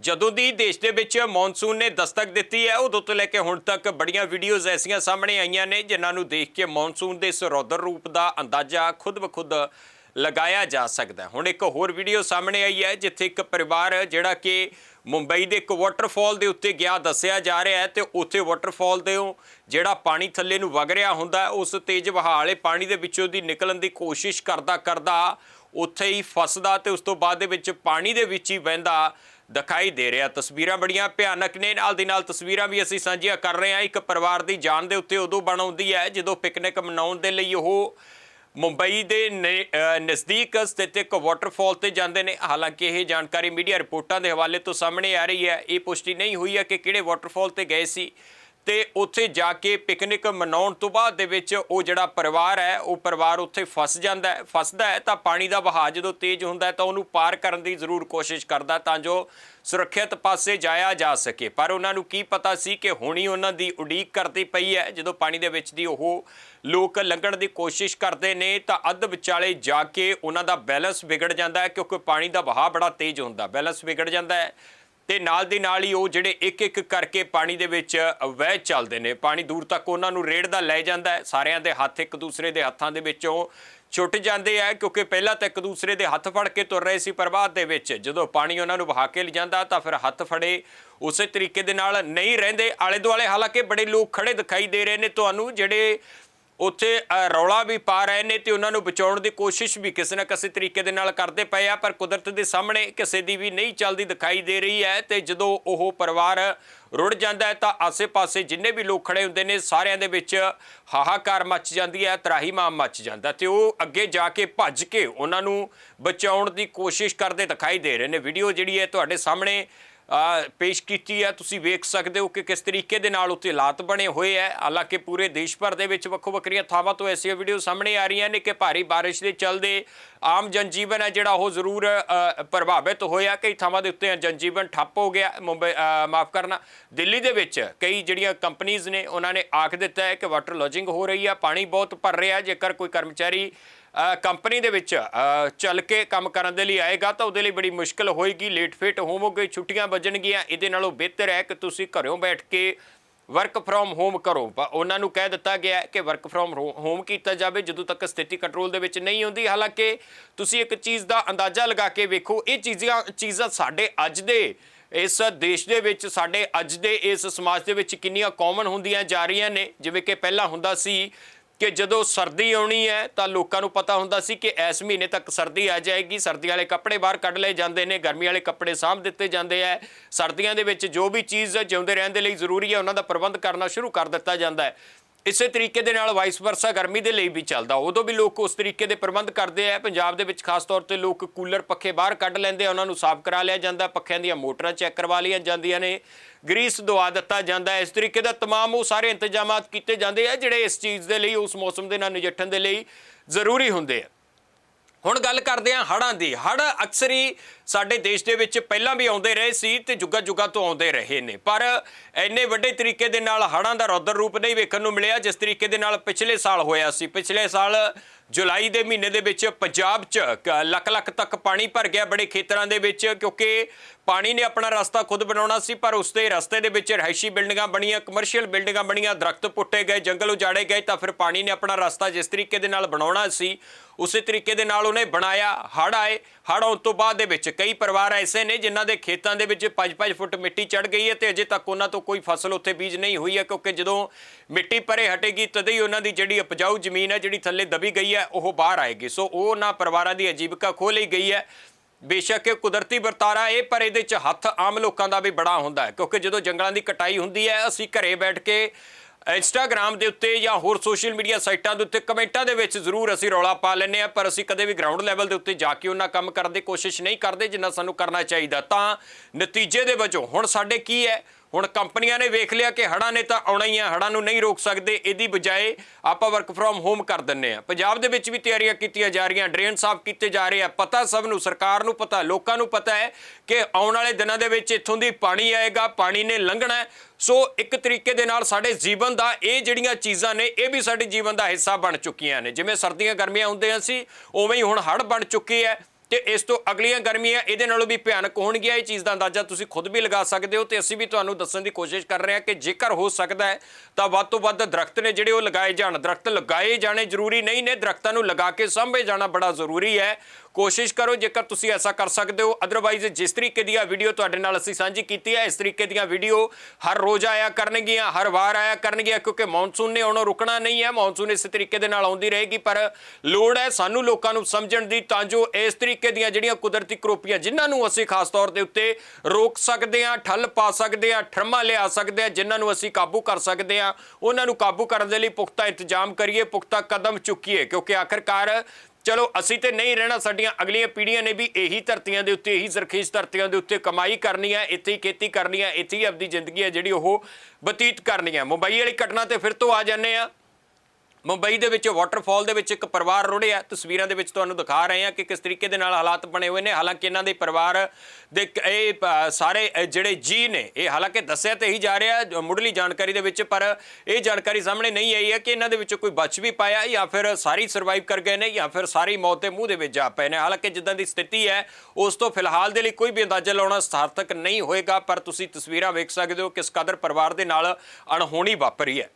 ਜਦੋਂ ਦੀ ਦੇਸ਼ ਦੇ ਵਿੱਚ ਮੌਨਸੂਨ ਨੇ ਦਸਤਕ ਦਿੱਤੀ ਹੈ, ਉਦੋਂ ਤੋਂ ਲੈ ਕੇ ਹੁਣ ਤੱਕ ਬੜੀਆਂ ਵੀਡੀਓਜ਼ ਐਸੀਆਂ ਸਾਹਮਣੇ ਆਈਆਂ ਨੇ, ਜਿਨ੍ਹਾਂ ਨੂੰ ਦੇਖ ਕੇ ਮੌਨਸੂਨ ਦੇ ਇਸ ਰੌਦਰ ਰੂਪ ਦਾ ਅੰਦਾਜ਼ਾ ਖੁਦ ਬਖੁਦ ਲਗਾਇਆ ਜਾ ਸਕਦਾ ਹੈ। ਹੁਣ ਇੱਕ ਹੋਰ ਵੀਡੀਓ ਸਾਹਮਣੇ ਆਈ ਹੈ, ਜਿੱਥੇ ਇੱਕ ਪਰਿਵਾਰ ਜਿਹੜਾ ਕਿ ਮੁੰਬਈ ਦੇ ਇੱਕ ਵਾਟਰਫਾਲ ਦੇ ਉੱਤੇ ਗਿਆ, ਦੱਸਿਆ ਜਾ ਰਿਹਾ ਹੈ ਤੇ ਉੱਥੇ ਵਾਟਰਫਾਲ ਦੇ ਜਿਹੜਾ ਪਾਣੀ ਥੱਲੇ ਨੂੰ ਵਗ ਰਿਹਾ ਹੁੰਦਾ ਉਸ ਤੇਜ਼ ਵਹਾਅ ਵਾਲੇ ਪਾਣੀ ਦੇ ਵਿੱਚੋਂ ਦੀ ਨਿਕਲਣ ਦੀ ਕੋਸ਼ਿਸ਼ ਕਰਦਾ ਕਰਦਾ ਉੱਥੇ ਹੀ ਫਸਦਾ ਤੇ ਉਸ ਤੋਂ ਬਾਅਦ ਦੇ ਵਿੱਚ ਪਾਣੀ ਦੇ ਵਿੱਚ ਹੀ ਵਹਿੰਦਾ ਦਿਖਾਈ ਦੇ ਰਿਹਾ। ਤਸਵੀਰਾਂ ਬੜੀਆਂ ਭਿਆਨਕ ਨੇ। ਨਾਲ ਦੀ ਨਾਲ ਤਸਵੀਰਾਂ ਵੀ ਅਸੀਂ ਸਾਂਝੀਆਂ ਕਰ ਰਹੇ ਹਾਂ। ਇੱਕ ਪਰਿਵਾਰ ਦੀ ਜਾਨ ਦੇ ਉੱਤੇ ਉਦੋਂ ਬਣ ਆਉਂਦੀ ਹੈ, ਜਦੋਂ ਪਿਕਨਿਕ ਮਨਾਉਣ ਦੇ ਲਈ ਉਹ ਮੁੰਬਈ ਦੇ ਨਜ਼ਦੀਕ ਸਥਿਤ ਇੱਕ ਵਾਟਰਫਾਲ ਤੇ ਜਾਂਦੇ ਨੇ। ਹਾਲਾਂਕਿ ਇਹ ਜਾਣਕਾਰੀ ਮੀਡੀਆ ਰਿਪੋਰਟਾਂ ਦੇ ਹਵਾਲੇ ਤੋਂ ਸਾਹਮਣੇ ਆ ਰਹੀ ਹੈ। ਇਹ ਪੁਸ਼ਟੀ ਨਹੀਂ ਹੋਈ ਹੈ ਕਿ ਕਿਹੜੇ ਵਾਟਰਫਾਲ ਤੇ ਗਏ ਸੀ। ਤੇ ਉੱਥੇ ਜਾ ਕੇ ਪਿਕਨਿਕ ਮਨਾਉਣ ਤੋਂ ਬਾਅਦ ਦੇ ਵਿੱਚ ਉਹ ਜਿਹੜਾ ਪਰਿਵਾਰ ਹੈ, ਉਹ ਪਰਿਵਾਰ ਉੱਥੇ ਫਸ ਜਾਂਦਾ ਹੈ, ਫਸਦਾ ਹੈ, ਤਾਂ ਪਾਣੀ ਦਾ ਵਹਾਅ ਜਦੋਂ ਤੇਜ਼ ਹੁੰਦਾ ਹੈ ਤਾਂ ਉਹਨੂੰ ਪਾਰ ਕਰਨ ਦੀ ਜ਼ਰੂਰ ਕੋਸ਼ਿਸ਼ ਕਰਦਾ ਤਾਂ ਜੋ ਸੁਰੱਖਿਅਤ ਪਾਸੇ ਜਾਇਆ ਜਾ ਸਕੇ। ਪਰ ਉਹਨਾਂ ਨੂੰ ਕੀ ਪਤਾ ਸੀ ਕਿ ਹੁਣੀ ਉਹਨਾਂ ਦੀ ਉਡੀਕ ਕਰਦੀ ਪਈ ਹੈ, ਜਦੋਂ ਪਾਣੀ ਦੇ ਵਿੱਚ ਦੀ ਉਹ ਲੋਕ ਲੰਘਣ ਦੀ ਕੋਸ਼ਿਸ਼ ਕਰਦੇ ਨੇ ਤਾਂ ਅੱਧ ਵਿਚਾਲੇ ਜਾ ਕੇ ਉਹਨਾਂ ਦਾ ਬੈਲੈਂਸ ਵਿਗੜ ਜਾਂਦਾ ਹੈ ਕਿਉਂਕਿ ਪਾਣੀ ਦਾ ਵਹਾਅ ਬੜਾ ਤੇਜ਼ ਹੁੰਦਾ ਬੈਲੈਂਸ ਵਿਗੜ ਜਾਂਦਾ ਹੈ ਤੇ ਨਾਲ ਦੀ ਨਾਲ ਹੀ ਉਹ ਜਿਹੜੇ ਇੱਕ ਇੱਕ ਕਰਕੇ ਪਾਣੀ ਦੇ ਵਿੱਚ ਵਹਿ ਚੱਲਦੇ ਨੇ। ਪਾਣੀ ਦੂਰ ਤੱਕ ਉਹਨਾਂ ਨੂੰ ਰੇੜਦਾ ਲੈ ਜਾਂਦਾ ਹੈ। ਸਾਰਿਆਂ ਦੇ ਹੱਥ ਇੱਕ ਦੂਸਰੇ ਦੇ ਹੱਥਾਂ ਦੇ ਵਿੱਚੋਂ ਛੁੱਟ ਜਾਂਦੇ ਆ, ਕਿਉਂਕਿ ਪਹਿਲਾਂ ਤਾਂ ਇੱਕ ਦੂਸਰੇ ਦੇ ਹੱਥ ਫੜ ਕੇ ਤੁਰ ਰਹੇ ਸੀ ਪਰ ਦੇ ਵਿੱਚ। ਜਦੋਂ ਪਾਣੀ ਉਹਨਾਂ ਨੂੰ ਵਹਾ ਕੇ ਲਿਜਾਂਦਾ ਤਾਂ ਫਿਰ ਹੱਥ ਫੜੇ, ਉਸੇ ਤਰੀਕੇ ਦੇ ਨਾਲ ਨਹੀਂ ਰਹਿੰਦੇ। ਆਲੇ ਦੁਆਲੇ ਹਾਲਾਂਕਿ ਬੜੇ ਲੋਕ ਖੜੇ ਦਿਖਾਈ ਦੇ ਰਹੇ ਨੇ। ਤੁਹਾਨੂੰ ਜਿਹੜੇ ਉੱਥੇ ਰੌਲਾ ਵੀ ਪਾ ਰਹੇ ਨੇ ਤੇ ਉਹਨਾਂ ਨੂੰ ਬਚਾਉਣ ਦੀ ਕੋਸ਼ਿਸ਼ ਵੀ ਕਿਸੇ ਨਾ ਕਿਸੇ ਤਰੀਕੇ ਦੇ ਨਾਲ ਕਰਦੇ ਪਏ ਆ, ਪਰ ਕੁਦਰਤ ਦੇ ਸਾਹਮਣੇ ਕਿਸੇ ਦੀ ਵੀ ਨਹੀਂ ਚੱਲਦੀ ਦਿਖਾਈ ਦੇ ਰਹੀ ਹੈ ਤੇ ਜਦੋਂ ਉਹ ਪਰਿਵਾਰ ਰੁੜ ਜਾਂਦਾ ਹੈ ਤਾਂ ਆਸੇ-ਪਾਸੇ ਜਿੰਨੇ ਵੀ ਲੋਕ ਖੜੇ ਹੁੰਦੇ ਨੇ, ਸਾਰਿਆਂ ਦੇ ਵਿੱਚ ਹਾਹਾਕਾਰ ਮੱਚ ਜਾਂਦੀ ਹੈ, ਤਰਾਹੀਮਾਮ ਮੱਚ ਜਾਂਦਾ ਤੇ ਉਹ ਅੱਗੇ ਜਾ ਕੇ ਭੱਜ ਕੇ ਉਹਨਾਂ ਨੂੰ ਬਚਾਉਣ ਦੀ ਕੋਸ਼ਿਸ਼ ਕਰਦੇ ਦਿਖਾਈ ਦੇ ਰਹੇ ਨੇ। ਵੀਡੀਓ ਜਿਹੜੀ ਹੈ ਤੁਹਾਡੇ ਸਾਹਮਣੇ ਪੇਸ਼ ਕੀਤੀ ਹੈ ਤੁਸੀਂ ਵੇਖ ਸਕਦੇ ਹੋ ਕਿ ਕਿਸ ਤਰੀਕੇ ਦੇ ਨਾਲ ਉੱਥੇ ਹਾਲਾਤ ਬਣੇ ਹੋਏ ਹੈ ਹਾਲਾਂਕਿ ਪੂਰੇ ਦੇਸ਼ ਭਰ ਦੇ ਵਿੱਚ ਵੱਖੋ ਵੱਖਰੀਆਂ ਥਾਵਾਂ ਤੋਂ ਐਸੀਆਂ ਵੀਡੀਓ ਸਾਹਮਣੇ ਆ ਰਹੀਆਂ ਨੇ ਕਿ ਭਾਰੀ ਬਾਰਿਸ਼ ਦੇ ਚੱਲਦੇ ਆਮ ਜਨਜੀਵਨ ਹੈ ਜਿਹੜਾ ਉਹ ਜ਼ਰੂਰ ਪ੍ਰਭਾਵਿਤ ਹੋਇਆ। ਕਈ ਥਾਵਾਂ ਦੇ ਉੱਤੇ ਜਨਜੀਵਨ ਠੱਪ ਹੋ ਗਿਆ, ਮੁੰਬਈ ਮਾਫ ਕਰਨਾ। ਦਿੱਲੀ ਦੇ ਵਿੱਚ ਕਈ ਜਿਹੜੀਆਂ ਕੰਪਨੀਆਂ ਨੇ, ਉਹਨਾਂ ਨੇ ਆਖ ਦਿੱਤਾ ਹੈ ਕਿ ਵਾਟਰ ਲੌਜਿੰਗ ਹੋ ਰਹੀ ਹੈ ਪਾਣੀ ਬਹੁਤ ਭਰ ਰਿਹਾ। ਜੇਕਰ ਕੋਈ ਕਰਮਚਾਰੀ ਕੰਪਨੀ ਦੇ ਵਿੱਚ ਚੱਲ ਕੇ ਕੰਮ ਕਰਨ ਦੇ ਲਈ ਆਏਗਾ ਤਾਂ ਉਹਦੇ ਲਈ ਬੜੀ ਮੁਸ਼ਕਲ ਹੋਏਗੀ ਲੇਟ ਫੇਟ ਹੋਵੋਗੇ, ਛੁੱਟੀਆਂ ਵੱਜਣਗੀਆਂ, ਇਹਦੇ ਨਾਲੋਂ ਬਿਹਤਰ ਹੈ ਕਿ ਤੁਸੀਂ ਘਰੋਂ ਬੈਠ ਕੇ ਵਰਕ ਫਰੋਮ ਹੋਮ ਕਰੋ। ਪਰ ਉਹਨਾਂ ਨੂੰ ਕਹਿ ਦਿੱਤਾ ਗਿਆ ਕਿ ਵਰਕ ਫਰੋਮ ਹੋਮ ਕੀਤਾ ਜਾਵੇ, ਜਦੋਂ ਤੱਕ ਸਥਿਤੀ ਕੰਟਰੋਲ ਦੇ ਵਿੱਚ ਨਹੀਂ ਹੁੰਦੀ ਹਾਲਾਂਕਿ ਤੁਸੀਂ ਇੱਕ ਚੀਜ਼ ਦਾ ਅੰਦਾਜ਼ਾ ਲਗਾ ਕੇ ਵੇਖੋ, ਇਹ ਚੀਜ਼ਾਂ ਚੀਜ਼ਾਂ ਸਾਡੇ ਅੱਜ ਦੇ, ਇਸ ਦੇਸ਼ ਦੇ ਵਿੱਚ, ਸਾਡੇ ਅੱਜ ਦੇ ਇਸ ਸਮਾਜ ਦੇ ਵਿੱਚ ਕਿੰਨੀਆਂ ਕਾਮਨ ਹੁੰਦੀਆਂ ਜਾ ਰਹੀਆਂ ਨੇ। ਜਿਵੇਂ ਕਿ ਪਹਿਲਾਂ ਹੁੰਦਾ ਸੀ ਕਿ ਜਦੋਂ ਸਰਦੀ ਆਉਣੀ ਹੈ ਤਾਂ ਲੋਕਾਂ ਨੂੰ ਪਤਾ ਹੁੰਦਾ ਸੀ ਕਿ ਇਸ ਮਹੀਨੇ ਤੱਕ ਸਰਦੀ ਆ ਜਾਏਗੀ। ਸਰਦੀ ਵਾਲੇ ਕੱਪੜੇ ਬਾਹਰ ਕੱਢ ਲਏ ਜਾਂਦੇ ਨੇ, ਗਰਮੀ ਵਾਲੇ ਕੱਪੜੇ ਸਾਂਭ ਦਿੱਤੇ ਜਾਂਦੇ ਆ। ਸਰਦੀਆਂ ਦੇ ਵਿੱਚ ਜੋ ਵੀ ਚੀਜ਼ ਜਿਉਂਦੇ ਰਹਿਣ ਦੇ ਲਈ ਜ਼ਰੂਰੀ ਹੈ, ਉਹਨਾਂ ਦਾ ਪ੍ਰਬੰਧ ਕਰਨਾ ਸ਼ੁਰੂ ਕਰ ਦਿੱਤਾ ਜਾਂਦਾ ਹੈ। ਇਸੇ ਤਰੀਕੇ ਦੇ ਨਾਲ ਵਾਈਸ ਵਰਸਾ ਗਰਮੀ ਦੇ ਲਈ ਵੀ ਚੱਲਦਾ ਉਦੋਂ ਵੀ ਲੋਕ ਉਸ ਤਰੀਕੇ ਦੇ ਪ੍ਰਬੰਧ ਕਰਦੇ ਆ ਪੰਜਾਬ ਦੇ ਵਿੱਚ ਖਾਸ ਤੌਰ ਤੇ ਲੋਕ ਕੂਲਰ ਪੱਖੇ ਬਾਹਰ ਕੱਢ ਲੈਂਦੇ ਆ ਉਹਨਾਂ ਨੂੰ ਸਾਫ਼ ਕਰਾ ਲਿਆ ਜਾਂਦਾ ਪੱਖਿਆਂ ਦੀਆਂ ਮੋਟਰਾਂ ਚੈੱਕ ਕਰਵਾ ਲਈਆਂ ਜਾਂਦੀਆਂ ਨੇ ਗਰੀਸ ਦਵਾ ਦਿੱਤਾ ਜਾਂਦਾ ਹੈ ਇਸ ਤਰੀਕੇ ਦਾ तमाम ਉਹ ਸਾਰੇ ਇੰਤਜ਼ਾਮਾਤ ਕੀਤੇ ਜਾਂਦੇ ਆ ਜਿਹੜੇ ਇਸ ਚੀਜ਼ ਦੇ ਲਈ ਉਸ ਮੌਸਮ ਦੇ ਨਾਲ ਨਜਿੱਠਣ ਦੇ ਲਈ ਜ਼ਰੂਰੀ ਹੁੰਦੇ ਆ ਹੁਣ ਗੱਲ ਕਰਦੇ ਹਾਂ ਹੜ੍ਹਾਂ ਦੀ। ਹੜ੍ਹ ਅਕਸਰ ਹੀ ਸਾਡੇ ਦੇਸ਼ ਦੇ ਵਿੱਚ ਪਹਿਲਾਂ ਵੀ ਆਉਂਦੇ ਰਹੇ ਸੀ ਤੇ ਜੁਗਾ ਜੁਗਾ ਤੋਂ ਆਉਂਦੇ ਰਹੇ ਨੇ। ਪਰ ਇੰਨੇ ਵੱਡੇ ਤਰੀਕੇ ਦੇ ਨਾਲ ਹੜ੍ਹਾਂ ਦਾ ਰੌਦਰ ਰੂਪ ਨਹੀਂ ਵੇਖਣ ਨੂੰ ਮਿਲਿਆ, ਜਿਸ ਤਰੀਕੇ ਦੇ ਨਾਲ ਪਿਛਲੇ ਸਾਲ ਹੋਇਆ ਸੀ। ਪਿਛਲੇ ਸਾਲ ਜੁਲਾਈ ਦੇ ਮਹੀਨੇ ਦੇ ਵਿੱਚ ਪੰਜਾਬ 'ਚ ਲੱਖ ਲੱਖ ਤੱਕ ਪਾਣੀ ਭਰ ਗਿਆ ਬੜੇ ਖੇਤਰਾਂ ਦੇ ਵਿੱਚ, ਕਿਉਂਕਿ ਪਾਣੀ ਨੇ ਆਪਣਾ ਰਸਤਾ ਖੁਦ ਬਣਾਉਣਾ ਸੀ, ਪਰ ਉਸਦੇ ਰਸਤੇ ਦੇ ਵਿੱਚ ਰਹਿਸ਼ੀ ਬਿਲਡਿੰਗਾਂ ਬਣੀਆਂ ਕਮਰਸ਼ੀਅਲ ਬਿਲਡਿੰਗਾਂ ਬਣੀਆਂ, ਦਰਖਤ ਪੁੱਟੇ ਗਏ, ਜੰਗਲ ਉਜਾੜੇ ਗਏ, ਤਾਂ ਫਿਰ ਪਾਣੀ ਨੇ ਆਪਣਾ ਰਸਤਾ ਜਿਸ ਤਰੀਕੇ ਦੇ ਨਾਲ ਬਣਾਉਣਾ ਸੀ, ਉਸੇ ਤਰੀਕੇ ਦੇ ਨਾਲ ਉਹਨੇ ਬਣਾਇਆ ਹੜ ਆਏ। ਹੜ ਆਉਣ ਤੋਂ ਬਾਅਦ ਦੇ ਵਿੱਚ ਕਈ ਪਰਿਵਾਰ ਐਸੇ ਨੇ ਜਿਨ੍ਹਾਂ ਦੇ ਖੇਤਾਂ ਦੇ ਵਿੱਚ 5-5 ਫੁੱਟ ਮਿੱਟੀ ਚੜ ਗਈ ਹੈ ਤੇ ਅਜੇ ਤੱਕ ਉਹਨਾਂ ਤੋਂ ਕੋਈ ਫਸਲ ਉੱਥੇ ਬੀਜ ਨਹੀਂ ਹੋਈ ਹੈ, ਕਿਉਂਕਿ ਜਦੋਂ ਮਿੱਟੀ ਪਰੇ ਹਟੇਗੀ, ਤਦ ਹੀ ਉਹਨਾਂ ਦੀ ਜਿਹੜੀ ਉਪਜਾਊ ਜ਼ਮੀਨ ਹੈ, ਜਿਹੜੀ ਥੱਲੇ ਦਬੀ ਗਈ ਹੈ ਉਹ ਬਾਹਰ ਆਏਗੀ। ਸੋ ਉਹਨਾਂ ਪਰਿਵਾਰਾਂ ਦੀ ਅਜੀਬਿਕਾ ਖੋਹ ਲਈ ਗਈ ਹੈ। ਬੇਸ਼ੱਕ ਇਹ ਕੁਦਰਤੀ ਵਰਤਾਰਾ ਇਹ, ਪਰ ਇਹਦੇ 'ਚ ਹੱਥ ਆਮ ਲੋਕਾਂ ਦਾ ਵੀ ਬੜਾ ਹੁੰਦਾ ਹੈ। ਕਿਉਂਕਿ ਜਦੋਂ ਜੰਗਲਾਂ ਦੀ ਕਟਾਈ ਹੁੰਦੀ ਹੈ, ਅਸੀਂ ਘਰੇ ਬੈਠ ਕੇ ਇੰਸਟਾਗ੍ਰam ਦੇ ਉੱਤੇ ਜਾਂ ਹੋਰ ਸੋਸ਼ਲ ਮੀਡੀਆ ਸਾਈਟਾਂ ਦੇ ਉੱਤੇ ਕਮੈਂਟਾਂ ਦੇ ਵਿੱਚ ਜ਼ਰੂਰ ਅਸੀਂ ਰੌਲਾ ਪਾ ਲੈਂਦੇ ਆ ਪਰ ਅਸੀਂ ਕਦੇ ਵੀ ਗਰਾਊਂਡ ਲੈਵਲ ਦੇ ਉੱਤੇ ਜਾ ਕੇ ਉਹਨਾਂ ਕੰਮ ਕਰਨ ਦੀ ਕੋਸ਼ਿਸ਼ ਨਹੀਂ ਕਰਦੇ ਜਿੰਨਾ ਸਾਨੂੰ ਕਰਨਾ ਚਾਹੀਦਾ। ਤਾਂ ਨਤੀਜੇ ਦੇ ਵਜੋਂ ਹੁਣ ਸਾਡੇ ਕੀ ਹੈ? ਹੁਣ ਕੰਪਨੀਆਂ ਨੇ ਵੇਖ ਲਿਆ ਕਿ ਹੜ੍ਹਾਂ ਨੇ ਤਾਂ ਆਉਣਾ ਹੀ ਆ, ਹੜ੍ਹਾਂ ਨੂੰ ਨਹੀਂ ਰੋਕ ਸਕਦੇ, ਇਹਦੀ ਬਜਾਏ ਆਪਾਂ ਵਰਕ ਫਰੋਮ ਹੋਮ ਕਰ ਦਿੰਨੇ ਆ। ਪੰਜਾਬ ਦੇ ਵਿੱਚ ਵੀ ਤਿਆਰੀਆਂ ਕੀਤੀਆਂ ਜਾ ਰਹੀਆਂ, ਡਰੇਨ ਸਾਫ਼ ਕੀਤੇ ਜਾ ਰਹੇ ਆ। ਪਤਾ ਸਭ ਨੂੰ, ਸਰਕਾਰ ਨੂੰ ਪਤਾ, ਲੋਕਾਂ ਨੂੰ ਪਤਾ ਹੈ ਕਿ ਆਉਣ ਵਾਲੇ ਦਿਨਾਂ ਦੇ ਵਿੱਚ ਇੱਥੋਂ ਦੀ ਪਾਣੀ ਆਏਗਾ, ਪਾਣੀ ਨੇ ਲੰਘਣਾ ਸੋ ਇੱਕ ਤਰੀਕੇ ਦੇ ਨਾਲ ਸਾਡੇ ਜੀਵਨ ਦਾ ਇਹ ਜਿਹੜੀਆਂ ਚੀਜ਼ਾਂ ਨੇ, ਇਹ ਵੀ ਸਾਡੇ ਜੀਵਨ ਦਾ ਹਿੱਸਾ ਬਣ ਚੁੱਕੀਆਂ ਨੇ। ਜਿਵੇਂ ਸਰਦੀਆਂ ਗਰਮੀਆਂ ਹੁੰਦੀਆਂ ਸੀ, ਉਵੇਂ ਹੀ ਹੁਣ ਹੜ੍ਹ ਬਣ ਚੁੱਕੀ ਹੈ। ਤੇ ਇਸ ਤੋਂ ਅਗਲੀਆਂ ਗਰਮੀਆਂ ਇਹਦੇ ਨਾਲੋਂ ਵੀ ਭਿਆਨਕ ਹੋਣਗੀਆਂ। ਇਹ ਚੀਜ਼ ਦਾ ਅੰਦਾਜ਼ਾ ਤੁਸੀਂ ਖੁਦ ਵੀ ਲਗਾ ਸਕਦੇ ਹੋ ਤੇ ਅਸੀਂ ਵੀ ਤੁਹਾਨੂੰ ਦੱਸਣ ਦੀ ਕੋਸ਼ਿਸ਼ ਕਰ ਰਹੇ ਹਾਂ ਕਿ ਜੇਕਰ ਹੋ ਸਕਦਾ ਹੈ, ਤਾਂ ਵੱਧ ਤੋਂ ਵੱਧ ਦਰਖਤ ਨੇ ਜਿਹੜੇ ਉਹ ਲਗਾਏ ਜਾਣ। ਦਰਖਤ ਲਗਾਏ ਜਾਣੇ ਜ਼ਰੂਰੀ ਨਹੀਂ ਨੇ, ਦਰਖਤਾਂ ਨੂੰ ਲਗਾ ਕੇ ਸਾਂਭੇ ਜਾਣਾ ਬੜਾ ਜ਼ਰੂਰੀ ਹੈ। ਕੋਸ਼ਿਸ਼ ਕਰੋ ਜੇਕਰ ਤੁਸੀਂ ਐਸਾ ਕਰ ਸਕਦੇ ਹੋ। ਅਦਰਵਾਈਜ਼ ਜਿਸ ਤਰੀਕੇ ਦੀ ਆ ਵੀਡੀਓ ਤੁਹਾਡੇ ਨਾਲ ਅਸੀਂ ਸਾਂਝੀ ਕੀਤੀ ਹੈ, ਇਸ ਤਰੀਕੇ ਦੀਆਂ ਵੀਡੀਓ ਹਰ ਰੋਜ਼ ਆਇਆ ਕਰਨਗੀਆਂ, ਹਰ ਵਾਰ ਆਇਆ ਕਰਨਗੀਆਂ, ਕਿਉਂਕਿ ਮੌਨਸੂਨ ਨੇ ਆਉਣਾ ਰੁਕਣਾ ਨਹੀਂ ਹੈ। ਮੌਨਸੂਨ ਇਸ ਤਰੀਕੇ ਦੇ ਨਾਲ ਆਉਂਦੀ ਰਹੇਗੀ, ਪਰ ਲੋੜ ਹੈ ਸਾਨੂੰ ਲੋਕਾਂ ਨੂੰ ਸਮਝਣ ਦੀ, ਤਾਂ ਜੋ ਇਸ ਤਰੀਕੇ ਦੀਆਂ ਜਿਹੜੀਆਂ ਕੁਦਰਤੀ ਕਰੋਪੀਆਂ ਜਿਨ੍ਹਾਂ ਨੂੰ ਅਸੀਂ ਖਾਸ ਤੌਰ ਦੇ ਉੱਤੇ ਰੋਕ ਸਕਦੇ ਹਾਂ, ਠੱਲ ਪਾ ਸਕਦੇ ਹਾਂ, ਠਰਮਾ ਲਿਆ ਸਕਦੇ ਹਾਂ, ਜਿਨ੍ਹਾਂ ਨੂੰ ਅਸੀਂ ਕਾਬੂ ਕਰ ਸਕਦੇ ਹਾਂ, ਉਹਨਾਂ ਨੂੰ ਕਾਬੂ ਕਰਨ ਦੇ ਲਈ ਪੁਖਤਾ ਇੰਤਜ਼ਾਮ ਕਰੀਏ, ਪੁਖਤਾ ਕਦਮ ਚੁੱਕੀਏ, ਕਿਉਂਕਿ ਆਖਰਕਾਰ ਚਲੋ, ਅਸੀਂ ਤੇ ਨਹੀਂ ਰਹਿਣਾ, ਸਾਡੀਆਂ ਅਗਲੀਆਂ ਪੀੜ੍ਹੀਆਂ ਨੇ ਵੀ ਇਹੀ ਧਰਤੀਆਂ ਦੇ ਉੱਤੇ, ਇਹੀ ਜ਼ਰਖੀਜ਼ ਧਰਤੀਆਂ ਦੇ ਉੱਤੇ ਕਮਾਈ ਕਰਨੀ ਹੈ, ਇੱਥੇ ਹੀ ਖੇਤੀ ਕਰਨੀ ਹੈ, ਇੱਥੇ ਹੀ ਆਪਣੀ ਜ਼ਿੰਦਗੀ ਹੈ ਜਿਹੜੀ ਉਹ ਬਤੀਤ ਕਰਨੀ ਹੈ। ਮੁੰਬਈ ਵਾਲੀ ਘਟਨਾ ਤੇ ਫਿਰ ਤੋਂ ਆ ਜਾਂਦੇ ਆ ਮੁੰਬਈ ਦੇ ਵਿੱਚ ਵਾਟਰਫਾਲ ਦੇ ਵਿੱਚ ਇੱਕ ਪਰਿਵਾਰ ਰੁੜਿਆ ਤਸਵੀਰਾਂ ਦੇ ਵਿੱਚ ਤੁਹਾਨੂੰ ਦਿਖਾ ਰਹੇ ਹਾਂ ਕਿ ਕਿਸ ਤਰੀਕੇ ਦੇ ਨਾਲ ਹਾਲਾਤ ਬਣੇ ਹੋਏ ਨੇ। ਹਾਲਾਂਕਿ ਇਹਨਾਂ ਦੇ ਪਰਿਵਾਰ ਦੇ ਕ- ਇਹ ਸਾਰੇ ਜਿਹੜੇ ਜੀ ਨੇ, ਇਹ ਹਾਲਾਂਕਿ ਦੱਸਿਆ ਤੇ ਹੀ ਜਾ ਰਿਹਾ ਮੁੱਢਲੀ ਜਾਣਕਾਰੀ ਦੇ ਵਿੱਚ, ਪਰ ਇਹ ਜਾਣਕਾਰੀ ਸਾਹਮਣੇ ਨਹੀਂ ਆਈ ਹੈ ਕਿ ਇਹਨਾਂ ਦੇ ਵਿੱਚੋਂ ਕੋਈ ਬਚ ਵੀ ਪਾਇਆ ਜਾਂ ਫਿਰ ਸਾਰੀ ਸਰਵਾਈਵ ਕਰ ਗਏ ਨੇ ਜਾਂ ਫਿਰ ਸਾਰੀ ਮੌਤ ਦੇ ਮੂੰਹ ਦੇ ਵਿੱਚ ਜਾ ਪਏ ਨੇ। ਹਾਲਾਂਕਿ ਜਿੱਦਾਂ ਦੀ ਸਥਿਤੀ ਹੈ, ਉਸ ਤੋਂ ਫਿਲਹਾਲ ਦੇ ਲਈ ਕੋਈ ਵੀ ਅੰਦਾਜ਼ਾ ਲਾਉਣਾ ਸਾਰਥਕ ਨਹੀਂ ਹੋਏਗਾ, ਪਰ ਤੁਸੀਂ ਤਸਵੀਰਾਂ ਵੇਖ ਸਕਦੇ ਹੋ ਕਿਸ ਕਦਰ ਪਰਿਵਾਰ ਦੇ ਨਾਲ ਅਣਹੋਣੀ ਵਾਪਰੀ ਹੈ।